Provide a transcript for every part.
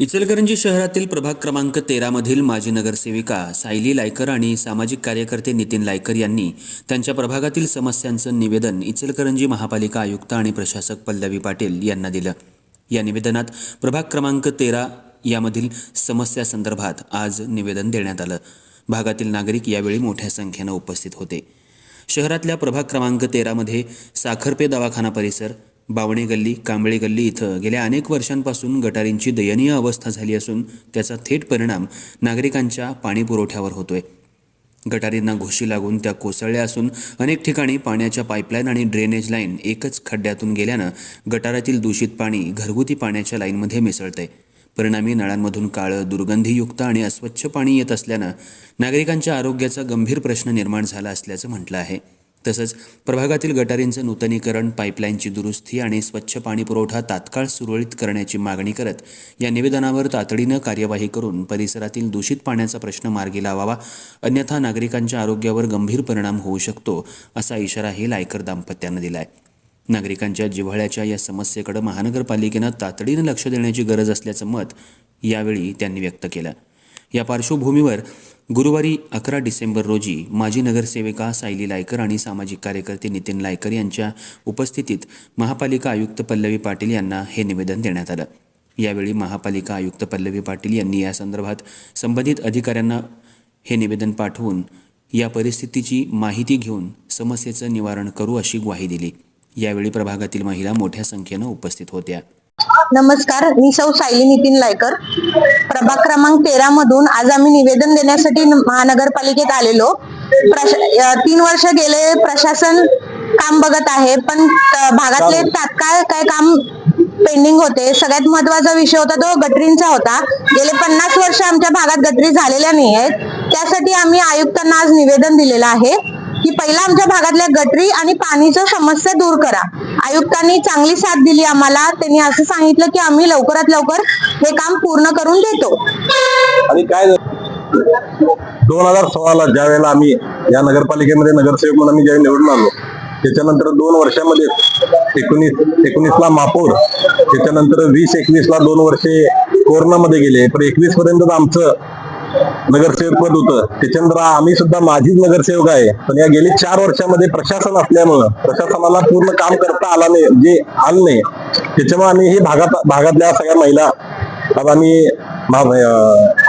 इचलकरंजी शहरातील प्रभाग क्रमांक तेरामधील माजी नगरसेविका सायली लायकर आणि सामाजिक कार्यकर्ते नितीन लायकर यांनी त्यांच्या प्रभागातील समस्यांचं निवेदन इचलकरंजी महापालिका आयुक्त आणि प्रशासक पल्लवी पाटील यांना दिलं. या निवेदनात प्रभाग क्रमांक तेरा यामधील समस्यासंदर्भात आज निवेदन देण्यात आलं. भागातील नागरिक यावेळी मोठ्या संख्येनं उपस्थित होते. शहरातल्या प्रभाग क्रमांक तेरामध्ये साखरपे दवाखाना परिसर बावणे गल्ली कांबळे गल्ली इथं गेल्या अनेक वर्षांपासून गटारींची दयनीय अवस्था झाली असून त्याचा थेट परिणाम नागरिकांच्या पाणीपुरवठ्यावर होतोय. गटारींना घुशी लागून त्या कोसळल्या असून अनेक ठिकाणी पाण्याच्या पाईपलाईन आणि ड्रेनेज लाईन एकच खड्ड्यातून गेल्यानं गटारातील दूषित पाणी घरगुती पाण्याच्या लाईनमध्ये मिसळतंय. परिणामी नळांमधून काळं दुर्गंधीयुक्त आणि अस्वच्छ पाणी येत असल्यानं नागरिकांच्या आरोग्याचा गंभीर प्रश्न निर्माण झाला असल्याचं म्हटलं आहे. तसंच प्रभागातील गटारींचं नूतनीकरण पाईपलाईनची दुरुस्ती आणि स्वच्छ पाणी पुरवठा तात्काळ सुरळीत करण्याची मागणी करत या निवेदनावर तातडीनं कार्यवाही करून परिसरातील दूषित पाण्याचा प्रश्न मार्गी लावावा अन्यथा नागरिकांच्या आरोग्यावर गंभीर परिणाम होऊ शकतो असा इशाराही लायकर दाम्पत्यानं दिलाय. नागरिकांच्या जिव्हाळ्याच्या या समस्येकडे महानगरपालिकेनं तातडीनं लक्ष देण्याची गरज असल्याचं मत यावेळी त्यांनी व्यक्त केलं. या पार्श्वभूमीवर गुरुवारी अकरा डिसेंबर रोजी माजी नगरसेविका सायली लायकर आणि सामाजिक कार्यकर्ते नितीन लायकर यांच्या उपस्थितीत महापालिका आयुक्त पल्लवी पाटील यांना हे निवेदन देण्यात आलं. यावेळी महापालिका आयुक्त पल्लवी पाटील यांनी या संदर्भात संबंधित अधिकाऱ्यांना हे निवेदन पाठवून या परिस्थितीची माहिती घेऊन समस्येचं निवारण करू अशी ग्वाही दिली. यावेळी प्रभागातील महिला मोठ्या संख्येनं उपस्थित होत्या. नमस्कार मी सौ सायली नितीन लायकर. प्रभाग क्रमांक तेरा मधून आज आम्ही निवेदन देण्यासाठी महानगरपालिकेत आलेलो. तीन वर्ष गेले प्रशासन काम बघत आहे पण भागातले तात्काळ काय काम पेंडिंग होते सगळ्यात महत्त्वाचा विषय होता तो गटरींचा होता. गेले पन्नास वर्ष आमच्या भागात गटरी झालेल्या नाही आहेत. त्यासाठी आम्ही आयुक्तांना आज निवेदन दिलेलं आहे की पहिला आमच्या भागातल्या गटरी आणि पाणीचं समस्या दूर करा. आयुक्तांनी चांगली साथ दिली आम्हाला. त्यांनी असं सांगितलं की आम्ही लवकरात लवकर हे काम पूर्ण करून देतो. आणि काय दोन हजार सोळाला ज्या वेळेला आम्ही या नगरपालिकेमध्ये नगरसेवक म्हणून आम्ही ज्यावेळी निवडून आलो त्याच्यानंतर दोन वर्षामध्ये एकोणीस एकोणीसला महापौर त्याच्यानंतर वीस एकवीसला दोन वर्षे कोरोनामध्ये गेले. पण एकवीस पर्यंत आमचं नगरसेवक पद होतं. त्याच्यानंतर आम्ही सुद्धा माझीच नगरसेवक आहे. पण या गेली चार वर्षामध्ये प्रशासन असल्यामुळं प्रशासनाला पूर्ण काम करता आला नाही जे आलं नाही. त्याच्यामुळे आम्ही हे भागात भागातल्या सगळ्या महिला आज आम्ही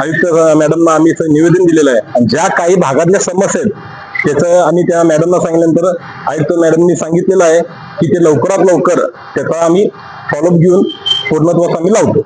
आयुक्त मॅडमना आम्ही निवेदन दिलेलं आहे. आणि ज्या काही भागातल्या समस्या आहेत त्याचं आम्ही त्या मॅडमना सांगितल्यानंतर आयुक्त मॅडमनी सांगितलेलं आहे की ते लवकरात लवकर त्याचा आम्ही फॉलोअप घेऊन पूर्णत्वास आम्ही लावतो.